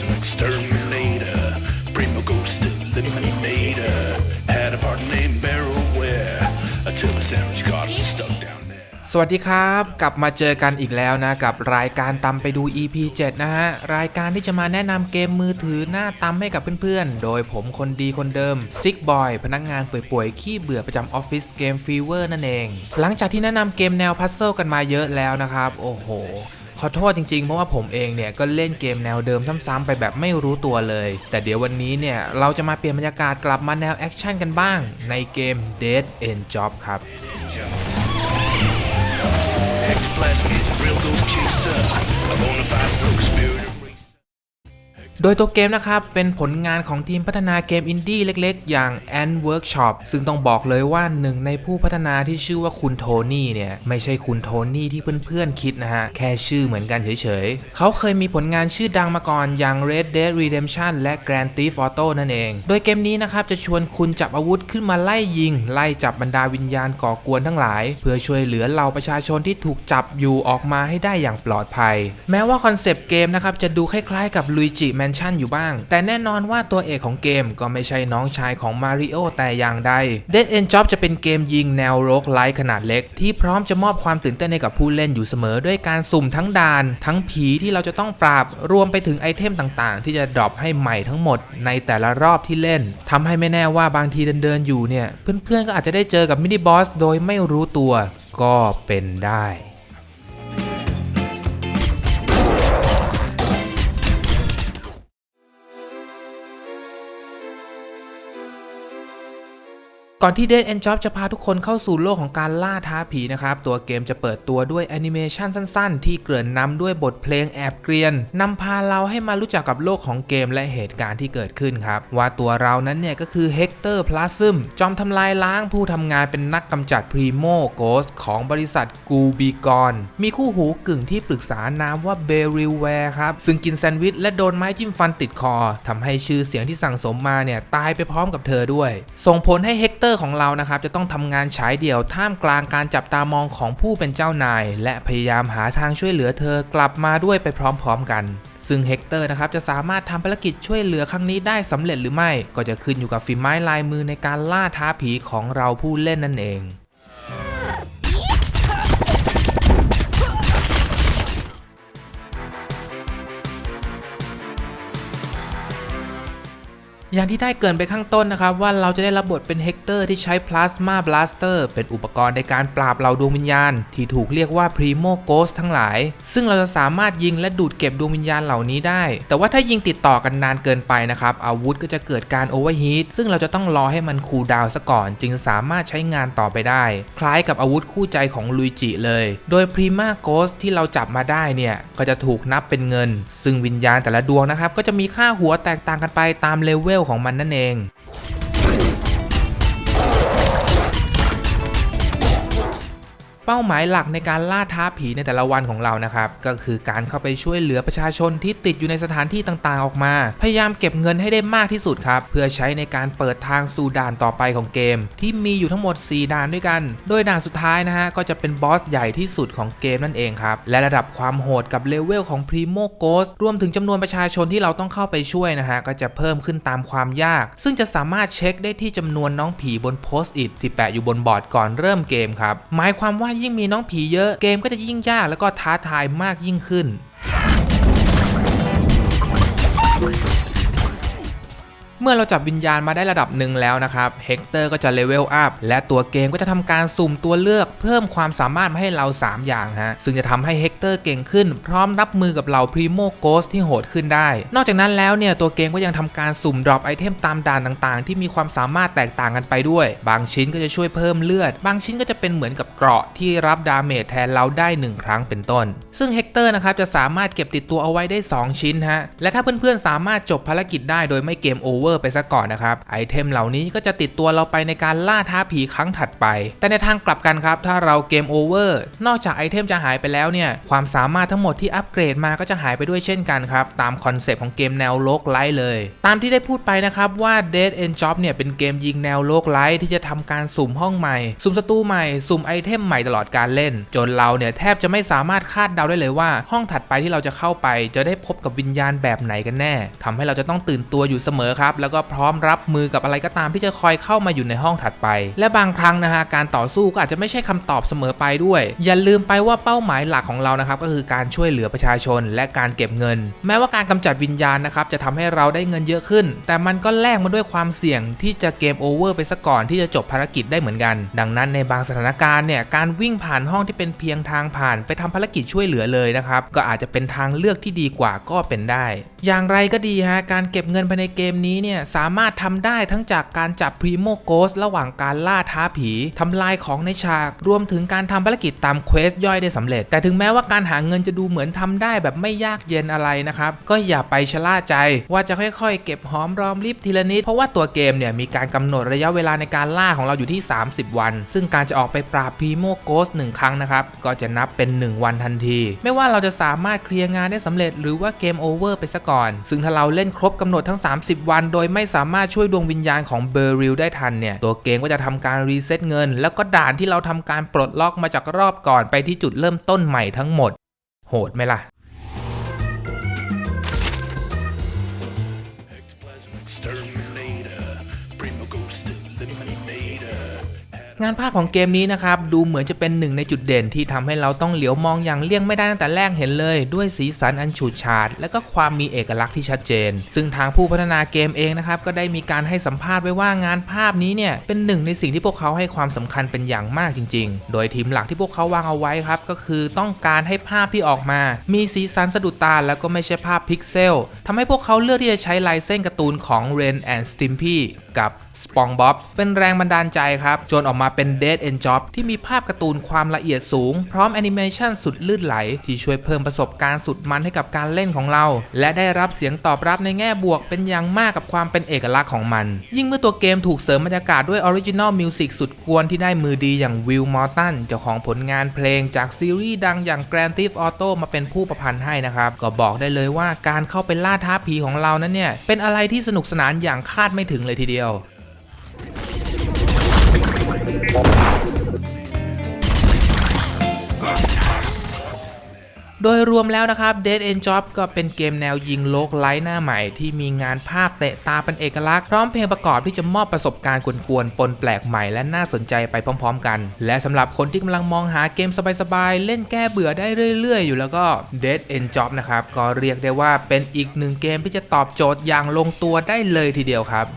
was an exterminator. Primo Ghost Eliminator. Had a partner named Barrowware. Until the sandwich got stuck down there. สวัสดีครับ กลับมาเจอกันอีกแล้วนะ กับรายการตำไปดู EP 7 นะฮะ รายการที่จะมาแนะนำเกมมือถือหน้าตำให้กับเพื่อนๆ โดยผมคนดีคนเดิมซิกบอยพนักงานป่วยๆ ขี้เบื่อประจำออฟฟิศเกมฟีเวอร์นั่นเอง หลังจากที่แนะนำเกมแนวพัซเซิลกันมาเยอะแล้วนะครับ โอ้โห ขอโทษจริงๆ เพราะว่าผมเองเนี่ยก็เล่นเกมแนวเดิมซ้ำๆไปแบบไม่รู้ตัวเลย แต่เดี๋ยววันนี้เนี่ยเราจะมาเปลี่ยนบรรยากาศกลับมาแนวแอคชั่นกันบ้าง ในเกม Dead End Job ครับ Ectoplasm is a real ghost chaser. A bona fide ghost โดยตัวเกมนะครับ เป็นผลงานของทีมพัฒนาเกมอินดี้เล็กๆ อย่าง Ant Workshop ซึ่งต้องบอกเลยว่าหนึ่งในผู้พัฒนาที่ชื่อว่าคุณโทนี่เนี่ย ไม่ใช่คุณโทนี่ที่เพื่อนๆคิดนะฮะ แค่ชื่อเหมือนกันเฉยๆ เขาเคยมีผลงานชื่อดังมาก่อนอย่าง Red Dead Redemption และ Grand Theft Auto นั่นเอง โดยเกมนี้นะครับ จะชวนคุณจับอาวุธขึ้นมาไล่ยิง ไล่จับบรรดาวิญญาณก่อกวนทั้งหลาย เพื่อช่วยเหลือเหล่าประชาชนที่ถูกจับอยู่ออกมาให้ได้อย่างปลอดภัย แม้ว่าคอนเซปต์เกมนะครับจะดูคล้ายๆกับ Luigi Mansion อยู่บ้าง แต่แน่นอนว่าตัวเอกของเกมก็ไม่ใช่น้องชายของมาริโอแต่อย่างใด Dead End Job จะเป็นเกมยิงแนวโรกไลท์ขนาดเล็ก ที่พร้อมจะมอบความตื่นเต้นให้กับผู้เล่นอยู่เสมอด้วยการสุ่มทั้งด่าน ทั้งผีที่เราจะต้องปราบรวมไปถึงไอเทมต่างๆ ที่จะดรอปให้ใหม่ทั้งหมดในแต่ละรอบที่เล่นทำให้ไม่แน่ว่าบางทีเดินๆอยู่เนี่ยเพื่อนๆก็อาจจะได้เจอกับมินิบอสโดยไม่รู้ตัวก็เป็นได้ ก่อนที่ Dead End Job จะพาทุกคนเข้าสู่โลกของการล่าท้าผีนะครับ ตัวเกมจะเปิดตัวด้วยแอนิเมชันสั้นๆ ที่เกริ่นนำด้วยบทเพลงแอบเกรียนนำพาเราให้มารู้จักกับโลกของเกมและเหตุการณ์ที่เกิดขึ้นครับ ว่าตัวเรานั้นเนี่ยก็คือเฮกเตอร์พลาซึมจอมทำลายล้างผู้ทำงานเป็นนักกำจัดพรีโมโกสของบริษัทกูบีกอนมีคู่หูกึ่งที่ปรึกษานามว่าเบริลแวร์ครับซึ่งกินแซนด์วิชและโดนไม้จิ้มฟันติดคอทำให้ชื่อเสียงที่สั่งสมมาเนี่ยตายไปพร้อมกับเธอด้วย ส่งผลให้เฮกเตอร์ของเรานะครับจะต้องทำงานฉายเดี่ยวท่ามกลางการจับตามองของผู้เป็นเจ้านาย และพยายามหาทางช่วยเหลือเธอกลับมาด้วยไปพร้อมๆกันซึ่งเฮกเตอร์นะครับจะสามารถทำภารกิจช่วยเหลือครั้งนี้ได้สำเร็จหรือไม่ ก็จะขึ้นอยู่กับฝีไม้ลายมือในการล่าท้าผีของเราผู้เล่นนั่นเอง อย่างที่ได้เกินไปข้างต้นนะครับ ว่าเราจะได้รับบทเป็นเฮกเตอร์ที่ใช้พลาสมาบลาสเตอร์เป็นอุปกรณ์ในการปราบเหล่าดวงวิญญาณ ที่ถูกเรียกว่าพรีโมโกสทั้งหลาย ซึ่งเราจะสามารถยิงและดูดเก็บดวงวิญญาณเหล่านี้ได้ แต่ว่าถ้ายิงติดต่อกันนานเกินไปนะครับ อาวุธก็จะเกิดการโอเวอร์ฮีทซึ่งเราจะต้องรอให้มันคูลดาวน์ซะก่อน จึงสามารถใช้งานต่อไปได้ คล้ายกับอาวุธคู่ใจของลุยจิเลย โดยพรีมาโกสที่เราจับมาได้เนี่ยก็จะถูกนับเป็นเงิน ซึ่งวิญญาณแต่ละดวงนะครับก็จะมีค่าหัวแตกต่างกันไปตามเลเวลของมันนั่นเอง เป้าหมายหลักในการล่าท้าผีในแต่ละวันของเรานะครับ ก็คือการเข้าไปช่วยเหลือประชาชนที่ติดอยู่ในสถานที่ต่างๆ ออกมา พยายามเก็บเงินให้ได้มากที่สุดครับ เพื่อใช้ในการเปิดทางสู่ด่านต่อไปของเกม ที่มีอยู่ทั้งหมด 4 ด่านด้วยกัน โดยด่านสุดท้ายนะฮะก็จะเป็นบอสใหญ่ที่สุดของเกมนั่นเองครับ และระดับความโหดกับเลเวลของ Primo Ghost รวมถึงจำนวนประชาชนที่เราต้องเข้าไปช่วยนะฮะก็จะเพิ่มขึ้นตามความยาก ซึ่งจะสามารถเช็คได้ที่จำนวนน้องผีบนโพสต์อิทที่แปะอยู่บนบอร์ดก่อนเริ่มเกมครับหมายความว่ายิ่งมีน้องผีเยอะเกมก็จะยิ่งยากแล้วก็ท้าทายมากยิ่งขึ้น เมื่อเราจับวิญญาณมาได้ระดับหนึ่งแล้วนะครับเฮกเตอร์ก็จะเลเวลอัพและตัวเกมก็จะทำการสุ่มตัวเลือก เพิ่มความสามารถมาให้เรา 3 อย่างฮะซึ่งจะทำให้เฮกเตอร์เก่งขึ้น พร้อมรับมือกับเหล่าพรีโมโกสที่โหดขึ้นได้ นอกจากนั้นแล้วเนี่ยตัวเกมก็ยังทำการสุ่มดรอปไอเทมตามด่านต่างๆ ที่มีความสามารถแตกต่างกันไปด้วย บางชิ้นก็จะช่วยเพิ่มเลือด บางชิ้นก็จะเป็นเหมือนกับเกราะที่รับดาเมจแทนเราได้หนึ่งครั้งเป็นต้น ซึ่งเฮกเตอร์นะครับจะสามารถเก็บติดตัวเอาไว้ได้ 2 ชิ้นฮะและถ้าเพื่อนๆสามารถจบภารกิจได้โดยไม่เกมโอเวอร์ Over ไปซะก่อนนะครับ ไอเทมเหล่านี้ก็จะติดตัวเราไปในการล่าท้าผีครั้งถัดไป แต่ในทางกลับกันครับ ถ้าเราเกม Over นอกจากไอเทมจะหายไปแล้วเนี่ย ความสามารถทั้งหมดที่อัปเกรดมาก็จะหายไปด้วยเช่นกันครับ ตามคอนเซปต์ของเกมแนวโลกไลท์เลย ตามที่ได้พูดไปนะครับว่า Dead End Job เนี่ยเป็นเกมยิงแนวโลกไลท์ที่จะทำการสุ่มห้องใหม่ สุ่มศัตรูใหม่ สุ่มไอเทมใหม่ตลอดการเล่น จนเราเนี่ยแทบจะไม่สามารถคาดเดาได้เลยว่า ห้องถัดไปที่เราจะเข้าไป จะได้พบกับวิญญาณแบบไหนกันแน่ทำให้เราจะต้องตื่นตัวอยู่เสมอครับแล้วก็พร้อมรับมือกับอะไรก็ตามที่จะคอยเข้ามาอยู่ในห้องถัดไป และบางครั้งนะฮะการต่อสู้ก็อาจจะไม่ใช่คำตอบเสมอไปด้วย อย่าลืมไปว่าเป้าหมายหลักของเรานะครับก็คือการช่วยเหลือประชาชน และการเก็บเงิน แม้ว่าการกำจัดวิญญาณนะครับจะทำให้เราได้เงินเยอะขึ้น แต่มันก็แลกมาด้วยความเสี่ยงที่จะเกมโอเวอร์ไปซะก่อนที่จะจบภารกิจได้เหมือนกัน ดังนั้นในบางสถานการณ์เนี่ยการวิ่งผ่านห้องที่เป็นเพียงทางผ่าน ไปทำภารกิจช่วยเหลือเลยนะครับก็อาจจะเป็นทางเลือกที่ดีกว่าก็เป็นได้ อย่างไรก็ดีฮะการเก็บเงินภายในเกมนี้เนี่ยสามารถทำได้ทั้งจากการจับพรีโมโกสระหว่างการล่าท้าผีทำลายของในฉาก รวมถึงการทำภารกิจตามเควสย่อยได้สำเร็จ แต่ถึงแม้ว่าการหาเงินจะดูเหมือนทำได้แบบไม่ยากเย็นอะไรนะครับ ก็อย่าไปชะล่าใจว่าจะค่อยๆ เก็บหอมรอมริบทีละนิด เพราะว่าตัวเกมเนี่ยมีการกำหนดระยะเวลาในการล่าของเราอยู่ที่ 30 วัน ซึ่งการจะออกไปปราบพรีโมโกสหนึ่งครั้งนะครับก็จะนับเป็น 1 วันทันที ไม่ว่าเราจะสามารถเคลียร์งานได้สำเร็จ หรือว่าเกมโอเวอร์ไปซะก่อน ซึ่งถ้าเราเล่นครบกำหนดทั้ง 30 วันโดยยไม่สามารถช่วยดวงวิญญาณของเบอร์ริลได้ทันเนี่ย ตัวเกมก็จะทำการรีเซ็ตเงิน แล้วก็ด่านที่เราทำการปลดล็อกมาจากรอบก่อนไปที่จุดเริ่มต้นใหม่ทั้งหมด โหดไหมล่ะ งานภาคของเกมนี้นะครับ ดูเหมือนจะเป็นหนึ่งในจุดเด่นที่ทำให้เราต้องเหลียวมองอย่างเลี่ยงไม่ได้ตั้งแต่แรกเห็นเลย ด้วยสีสันอันฉูดฉาด และก็ความมีเอกลักษณ์ที่ชัดเจน ซึ่งทางผู้พัฒนาเกมเองนะครับก็ได้มีการให้สัมภาษณ์ไว้ว่างานภาพนี้เนี่ยเป็นหนึ่งในสิ่งที่พวกเขาให้ความสำคัญเป็นอย่างมากจริง ๆ โดยทีมหลักที่พวกเขาวางเอาไว้ครับก็คือต้องการให้ภาพที่ออกมา มีสีสันสะดุดตาแล้วก็ไม่ใช่ภาพพิกเซลทำให้พวกเขาเลือกที่จะใช้ลายเส้นการ์ตูนของ Ren and Stimpy กับ สปองบ๊อบเป็นแรงบันดาลใจครับ จนออกมาเป็น Dead End Job ที่มีภาพการ์ตูนความละเอียดสูง พร้อมแอนิเมชันสุดลื่นไหล ที่ช่วยเพิ่มประสบการณ์สุดมันให้กับการเล่นของเรา และได้รับเสียงตอบรับในแง่บวกเป็นอย่างมากกับความเป็นเอกลักษณ์ของมัน ยิ่งเมื่อตัวเกมถูกเสริมบรรยากาศด้วยออริจินอลมิวสิกสุดกวนที่ได้มือดีอย่างวิลมอร์ตันเจ้าของผลงานเพลงจากซีรีส์ดังอย่าง Grand Theft Auto มาเป็นผู้ประพันธ์ให้นะครับก็บอกได้เลยว่าการเข้าไปล่าท้าผีของเรานั้นเนี่ยเป็นอะไรที่สนุกสนานอย่างคาดไม่ถึงเลยทีเดียว โดยรวมแล้วนะครับ Dead End Job ก็เป็นเกมแนวยิงโลกไลท์หน้าใหม่ที่มีงานภาพเตะตาเป็นเอกลักษณ์พร้อมเพลงประกอบที่จะมอบประสบการณ์กวนๆปนแปลกใหม่และน่าสนใจไปพร้อมๆกัน และสำหรับคนที่กำลังมองหาเกมสบายๆ เล่นแก้เบื่อได้เรื่อยๆ อยู่แล้วก็ Dead End Job นะครับ ก็เรียกได้ว่าเป็นอีกหนึ่งเกมที่จะตอบโจทย์อย่างลงตัวได้เลยทีเดียวครับ